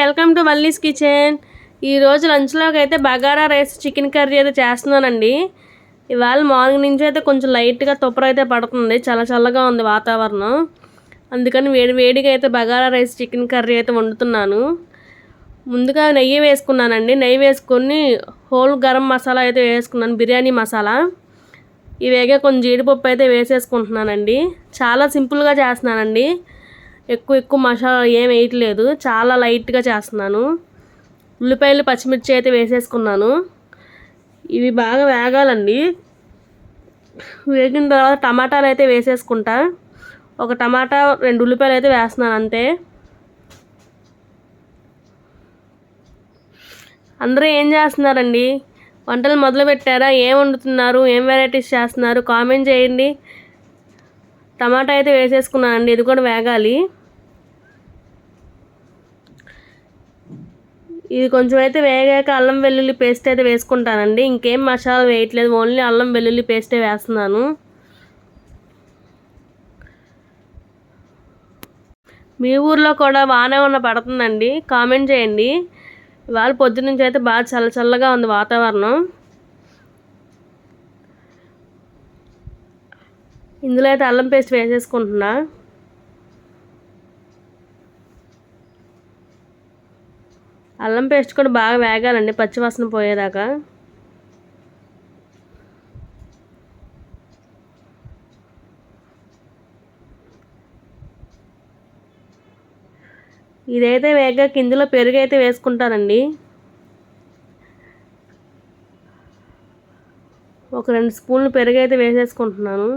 Welcome to Valli's kitchen. ఈరోజు లంచ్లోకి అయితే bagara rice chicken curry అయితే చేస్తున్నానండి. ఇవాళ మార్నింగ్ నుంచి అయితే కొంచెం లైట్గా తుప్పర అయితే పడుతుంది. చాలా చల్లగా ఉంది వాతావరణం. అందుకని వేడి వేడిగా అయితే బగారా రైస్ చికెన్ కర్రీ అయితే వండుతున్నాను. ముందుగా నెయ్యి వేసుకున్నానండి. నెయ్యి వేసుకొని హోల్ గరం మసాలా అయితే వేసుకున్నాను. బిర్యానీ మసాలా. ఇవేగా కొంచెం జీడిపప్పు అయితే వేసేసుకుంటున్నానండి. చాలా సింపుల్గా చేస్తున్నానండి. ఎక్కువ ఎక్కువ మసాలా ఏం వేయట్లేదు. చాలా లైట్గా చేస్తున్నాను. ఉల్లిపాయలు పచ్చిమిర్చి అయితే వేసేసుకున్నాను. ఇవి బాగా వేగాలండి. వేగిన తర్వాత టమాటాలు అయితే వేసేసుకుంటా. ఒక టమాటా రెండు ఉల్లిపాయలు అయితే వేస్తున్నాను అంతే. అందరూ ఏం చేస్తున్నారండి? వంటలు మొదలు పెట్టారా ఏం వండుతున్నారు? ఏం వెరైటీస్ చేస్తున్నారు? కామెంట్ చేయండి. టమాటా అయితే వేసేసుకున్నానండి ఇది కూడా వేగాలి. ఇది కొంచెం అయితే వేగాక అల్లం వెల్లుల్లి పేస్ట్ అయితే వేసుకుంటానండి. ఇంకేం మసాలా వేయట్లేదు. ఓన్లీ అల్లం వెల్లుల్లి పేస్టే వేస్తున్నాను. మీ ఊర్లో కూడా వాన ఉన్న పడుతుందండి? కామెంట్ చేయండి. ఇవాళ పొద్దునుంచి అయితే బాగా చల్ల చల్లగా ఉంది వాతావరణం. ఇందులో అయితే అల్లం పేస్ట్ వేసేసుకుంటున్నా. అల్లం పేస్ట్ కూడా బాగా వేగాలండి పచ్చివాసన పోయేదాకా. ఇదైతే వేగాక ఇందులో పెరుగు అయితే వేసుకుంటానండి. ఒక రెండు స్పూన్లు పెరుగు అయితే వేసేసుకుంటున్నాను.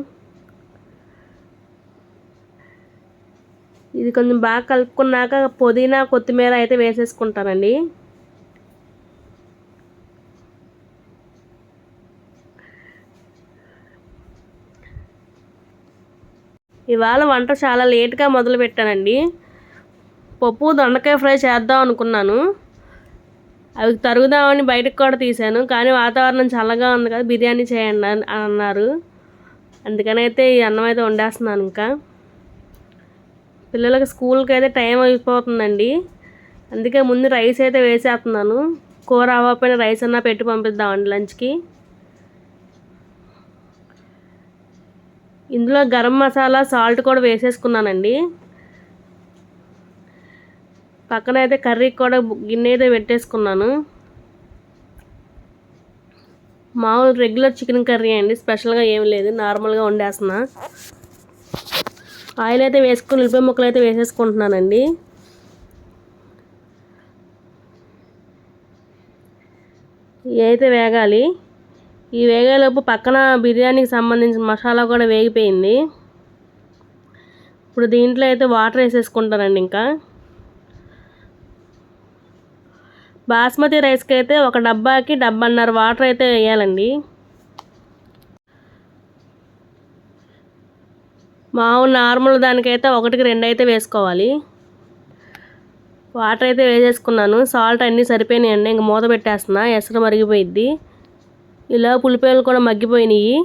కొంచెం బాగా కలుపుకున్నాక పుదీనా కొత్తిమీర అయితే వేసేసుకుంటానండి. ఇవాళ వంట చాలా లేట్గా మొదలు పెట్టానండి. పప్పు దొండకాయ ఫ్రై చేద్దాం అనుకున్నాను. అవి తరుగుదామని బయటకు కూడా తీశాను. కానీ వాతావరణం చల్లగా ఉంది కదా బిర్యానీ చేయండి అని అన్నారు. అందుకని అయితే ఈ అన్నం అయితే వండేస్తున్నాను ఇంకా. పిల్లలకి స్కూల్కి అయితే టైం అయిపోతుందండి. అందుకే ముందు రైస్ అయితే వేసేస్తున్నాను. కూర అవ్వకపోయినా రైస్ అన్నా పెట్టి పంపిద్దామండి లంచ్కి. ఇందులో గరం మసాలా సాల్ట్ కూడా వేసేసుకున్నానండి. పక్కన అయితే కర్రీకి కూడా గిన్నె అయితే పెట్టేసుకున్నాను. మామూలు రెగ్యులర్ చికెన్ కర్రీ అండి. స్పెషల్గా ఏమి లేదు. నార్మల్గా వండేస్తున్నా. ఆయిల్ అయితే వేసుకుని ఉల్లిపాయ ముక్కలు అయితే వేసేసుకుంటున్నానండి. ఇవి అయితే వేగాలి. ఈ వేగేలోపు పక్కన బిర్యానీకి సంబంధించిన మసాలా కూడా వేగిపోయింది. ఇప్పుడు దీంట్లో అయితే వాటర్ వేసేసుకుంటానండి ఇంకా. బాస్మతి రైస్కి అయితే ఒక డబ్బాకి డబ్బన్నర వాటర్ అయితే వేయాలండి. మామూలు నార్మల్ దానికైతే ఒకటికి రెండు అయితే వేసుకోవాలి. వాటర్ అయితే వేసేసుకున్నాను. సాల్ట్ అన్నీ సరిపోయినాయండి. ఇంక మూత పెట్టేస్తున్నా. ఎసరు మరిగిపోయిద్ది. ఇలా పులిపాయలు కూడా మగ్గిపోయినాయి.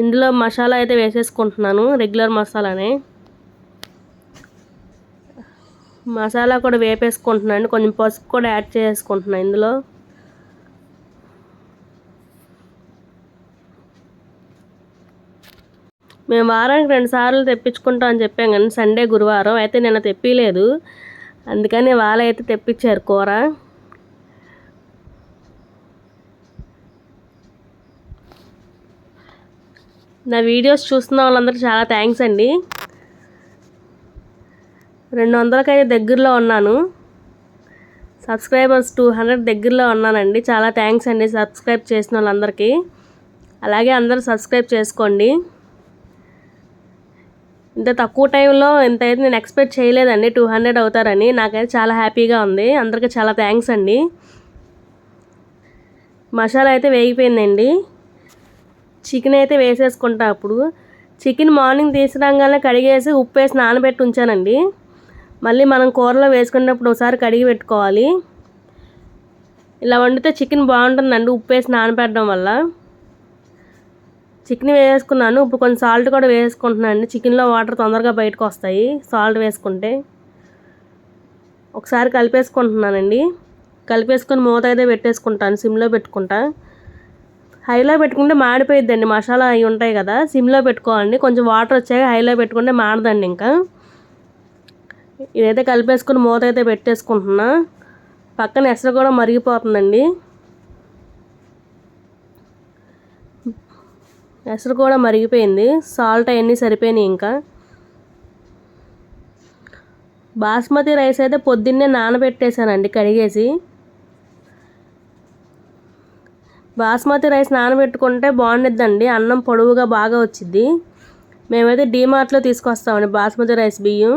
ఇందులో మసాలా అయితే వేసేసుకుంటున్నాను. రెగ్యులర్ మసాలానే. మసాలా కూడా వేపేసుకుంటున్నాను. కొంచెం పసుపు కూడా యాడ్ చేసుకుంటున్నాను ఇందులో. మేము వారానికి రెండు సార్లు తెప్పించుకుంటాం అని చెప్పాం కానీ సండే గురువారం అయితే నిన్న తెప్పిలేదు. అందుకని వాళ్ళ అయితే తెప్పించారు కూర. నా వీడియోస్ చూస్తున్న వాళ్ళందరికీ చాలా థ్యాంక్స్ అండి. రెండు వందలకైతే దగ్గరలో ఉన్నాను. సబ్స్క్రైబర్స్ టూ హండ్రెడ్ దగ్గరలో ఉన్నానండి. చాలా థ్యాంక్స్ అండి సబ్స్క్రైబ్ చేసిన వాళ్ళందరికీ. అలాగే అందరూ సబ్స్క్రైబ్ చేసుకోండి. ఇంత తక్కువ టైంలో ఇంత అయితే నేను ఎక్స్పెక్ట్ చేయలేదండి టూ హండ్రెడ్ అవుతారని. నాకైతే చాలా హ్యాపీగా ఉంది. అందరికీ చాలా థ్యాంక్స్ అండి. మసాలా అయితే వేగిపోయిందండి. చికెన్ అయితే వేసేసుకుంటా అప్పుడు. చికెన్ మార్నింగ్ తీసుకురాగానే కడిగేసి ఉప్పు వేసి నానబెట్టి ఉంచానండి. మళ్ళీ మనం కూరలో వేసుకునేటప్పుడు ఒకసారి కడిగి పెట్టుకోవాలి. ఇలా వండితే చికెన్ బాగుంటుందండి ఉప్పు వేసి నానబెట్టడం వల్ల. చికెన్ వేసుకున్నాను. ఇప్పుడు కొంచెం సాల్ట్ కూడా వేసుకుంటున్నాను అండి. చికెన్లో వాటర్ తొందరగా బయటకు వస్తాయి సాల్ట్ వేసుకుంటే ఒకసారి కలిపేసుకుంటున్నానండి. కలిపేసుకొని మూత అయితే పెట్టేసుకుంటాను. సిమ్లో పెట్టుకుంటా. హైలో పెట్టుకుంటే మాడిపోయిద్దండి. మసాలా అవి ఉంటాయి కదా సిమ్లో పెట్టుకోవాలండి. కొంచెం వాటర్ వచ్చాక హైలో పెట్టుకుంటే మాడదండి ఇంకా. ఇదైతే కలిపేసుకుని మూత అయితే పెట్టేసుకుంటున్నా. పక్కన ఎసరు కూడా మరిగిపోతుందండి. ఎసరు కూడా మరిగిపోయింది. సాల్ట్ అవన్నీ సరిపోయినాయి ఇంకా. బాస్మతి రైస్ అయితే పొద్దున్నే నానబెట్టేశానండి కడిగేసి. బాస్మతి రైస్ నానబెట్టుకుంటే బాగుండిద్దండి. అన్నం పొడవుగా బాగా వచ్చింది మేమైతే డీమార్ట్లో తీసుకొస్తామండి బాస్మతి రైస్ బియ్యం.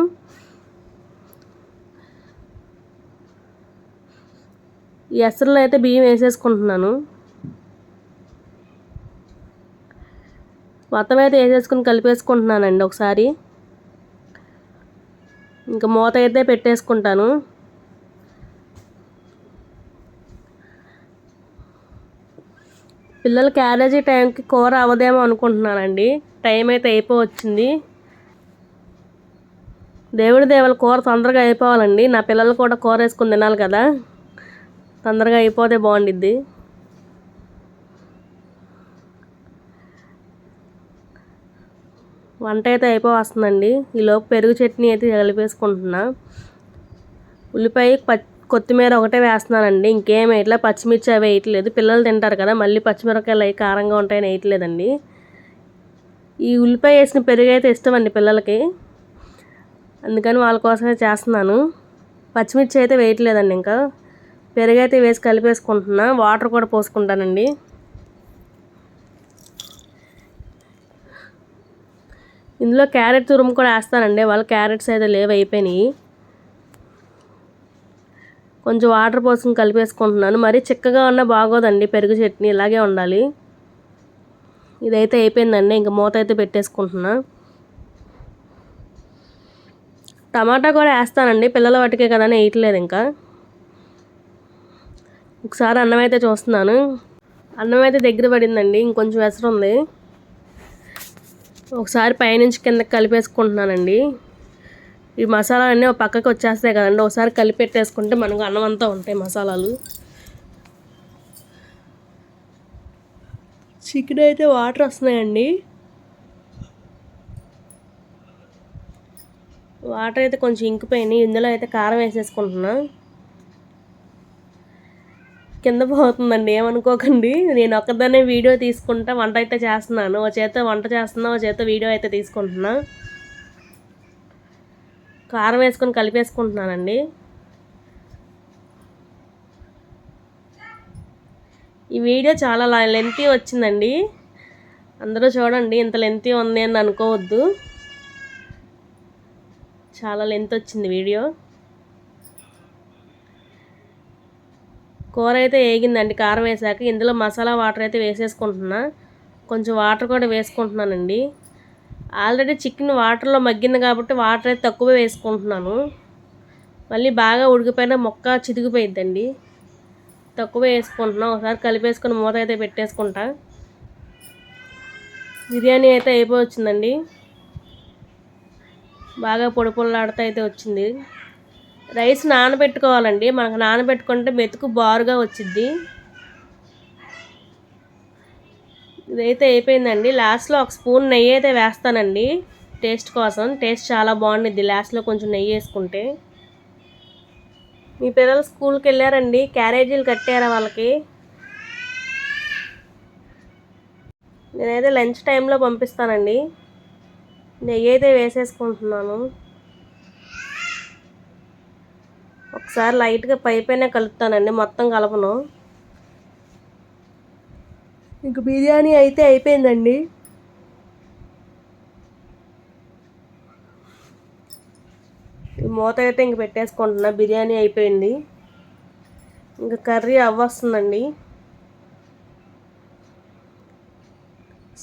ఎసరులో అయితే బియ్యం వేసేసుకుంటున్నాను. మొత్తం అయితే వేసేసుకుని కలిపేసుకుంటున్నానండి ఒకసారి. ఇంకా మూత అయితే పెట్టేసుకుంటాను. పిల్లల క్యారేజీ టైంకి కూర అవ్వదేమో అనుకుంటున్నానండి. టైం అయితే అయిపోవచ్చింది. దేవుడి దేవుల కూర తొందరగా అయిపోవాలండి. నా పిల్లలు కూడా కూర వేసుకుని తినాలి కదా. తొందరగా అయిపోతే బాగుండిద్ది. వంట అయితే అయిపోవస్తుందండి ఈలోపు పెరుగు చట్నీ అయితే కలిపేసుకుంటున్నా ఉల్లిపాయ పచ్చి కొత్తిమీర ఒకటే వేస్తున్నానండి. ఇంకేం వేయట్లే. పచ్చిమిర్చి అవి వేయట్లేదు. పిల్లలు తింటారు కదా మళ్ళీ పచ్చిమిరపకాయలు అవి కారంగా ఉంటాయని వేయట్లేదండి. ఈ ఉల్లిపాయ వేసిన పెరుగు అయితే ఇష్టం అండి పిల్లలకి. అందుకని వాళ్ళ కోసమే చేస్తున్నాను. పచ్చిమిర్చి అయితే వేయట్లేదండి ఇంకా. పెరుగు అయితే వేసి కలిపేసుకుంటున్నా. వాటర్ కూడా పోసుకుంటానండి. ఇందులో క్యారెట్ తురుము కూడా వేస్తానండి. వాళ్ళ క్యారెట్స్ అయితే లేవు అయిపోయినాయి. కొంచెం వాటర్ పోసుకుని కలిపేసుకుంటున్నాను. మరీ చిక్కగా ఉన్నా బాగోదండి పెరుగు చట్నీ ఇలాగే ఉండాలి. ఇదైతే అయిపోయిందండి ఇంకా మూత అయితే పెట్టేసుకుంటున్నా. టమాటా కూడా వేస్తానండి పిల్లల వాటికే కదా అని వేయట్లేదు ఇంకా. ఒకసారి అన్నం అయితే చూస్తున్నాను. అన్నం అయితే దగ్గర పడిందండి ఇంకొంచెం వెసరు ఉంది ఒకసారి పైనుంచి కిందకి కలిపేసుకుంటున్నానండి. ఈ మసాలాలన్నీ ఒక పక్కకి వచ్చేస్తాయి కదండి. ఒకసారి కలిపెట్టేసుకుంటే మనకు అన్నం అంతా ఉంటాయి మసాలాలు. చికెన్ అయితే వాటర్ వస్తున్నాయండి. వాటర్ అయితే కొంచెం ఇంకిపోయినాయి. ఇందులో అయితే కారం వేసేసుకుంటున్నాను కింద పోతుందండి ఏమనుకోకండి. నేను ఒక్కదాన్నే వీడియో తీసుకుంటా వంట అయితే చేస్తున్నాను. ఒక చేత వంట చేస్తున్నా ఒక చేత వీడియో అయితే తీసుకుంటున్నా. కారం వేసుకొని కలిపేసుకుంటున్నానండి. ఈ వీడియో చాలా లెంతీ వచ్చిందండి. అందరూ చూడండి ఇంత లెంతీ ఉంది అని అనుకోవద్దు. చాలా లెంత్ వచ్చింది వీడియో. కూర అయితే వేగిందండి కారం వేసాక ఇందులో మసాలా వాటర్ అయితే వేసేసుకుంటున్నా. కొంచెం వాటర్ కూడా వేసుకుంటున్నానండి. ఆల్రెడీ చికెన్ వాటర్లో మగ్గింది కాబట్టి వాటర్ అయితే తక్కువ వేసుకుంటున్నాను. మళ్ళీ బాగా ఉడికిపోయిన మొక్క చితికిపోయిద్దండి. తక్కువ వేసుకుంటున్నా ఒకసారి కలిపేసుకొని మూత అయితే పెట్టేసుకుంటా. బిర్యానీ అయితే అయిపోవచ్చిందండి. బాగా పొడి పొలాడుతూ అయితే వచ్చింది. రైస్ నానబెట్టుకోవాలండి. మనకు నానబెట్టుకుంటే మెతుకు బారుగా వచ్చిద్ది. ఇదైతే అయిపోయిందండి. లాస్ట్లో ఒక స్పూన్ నెయ్యి అయితే వేస్తానండి. టేస్ట్ కోసం. టేస్ట్ చాలా బాగుండిద్ది. లాస్ట్లో కొంచెం నెయ్యి వేసుకుంటే. మీ పిల్లలు స్కూల్కి వెళ్ళారండి? క్యారేజీలు కట్టారా వాళ్ళకి? నేనైతే లంచ్ టైంలో పంపిస్తానండి. నెయ్యి అయితే వేసేసుకుంటున్నాను. ఒకసారి లైట్గా పై పైన కలుపుతానండి మొత్తం కలపను. ఇంక బిర్యానీ అయితే అయిపోయిందండి. మూత అయితే ఇంక పెట్టేసుకుంటున్నా బిర్యానీ అయిపోయింది. ఇంకా కర్రీ అవ్వస్తుందండి.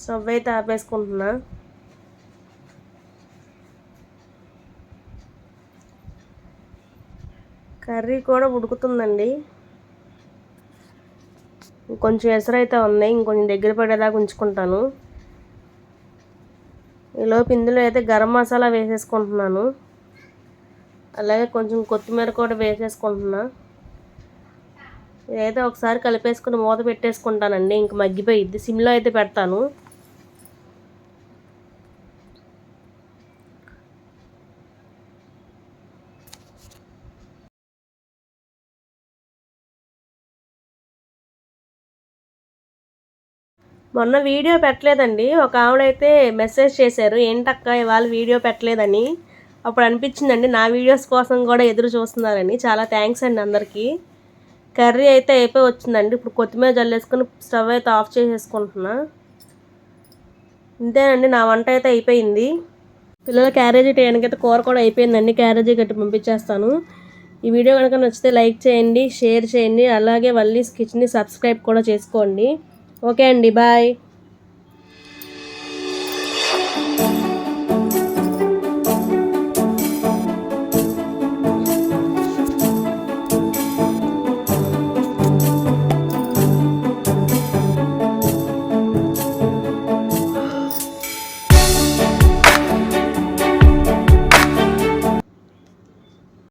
స్టవ్ అయితే ఆపేసుకుంటున్నా. కర్రీ కూడా ఉడుకుతుందండి. కొంచెం ఎసరైతే ఉన్నాయి ఇంకొంచెం దగ్గర పడేదాకా ఉంచుకుంటాను. ఈలోపు ఇందులో అయితే గరం మసాలా వేసేసుకుంటున్నాను. అలాగే కొంచెం కొత్తిమీర కూడా వేసేసుకుంటున్నా. ఇదైతే ఒకసారి కలిపేసుకుని మూత పెట్టేసుకుంటానండి ఇంక మగ్గిపోయిద్ది. సిమ్లో అయితే పెడతాను. మొన్న వీడియో పెట్టలేదండి. ఒక ఆవిడైతే మెసేజ్ చేశారు ఏంటక్క ఇవాళ వీడియో పెట్టలేదని? అప్పుడు అనిపించిందండి నా వీడియోస్ కోసం కూడా ఎదురు చూస్తున్నారని. చాలా థ్యాంక్స్ అండి అందరికీ. కర్రీ అయితే అయిపోయి వచ్చిందండి. ఇప్పుడు కొత్తిమీర జల్లేసుకుని స్టవ్ అయితే ఆఫ్ చేసేసుకుంటున్నా. ఇంతేనండి నా వంట అయితే అయిపోయింది. పిల్లల క్యారేజీ టైంకైతే కూర కూడా అయిపోయిందండి. క్యారేజీ గట్టి పంపించేస్తాను. ఈ వీడియో కనుక నచ్చితే లైక్ చేయండి షేర్ చేయండి. అలాగే వల్లీస్ కిచెన్ని సబ్స్క్రైబ్ కూడా చేసుకోండి. ఓకే అండి బాయ్.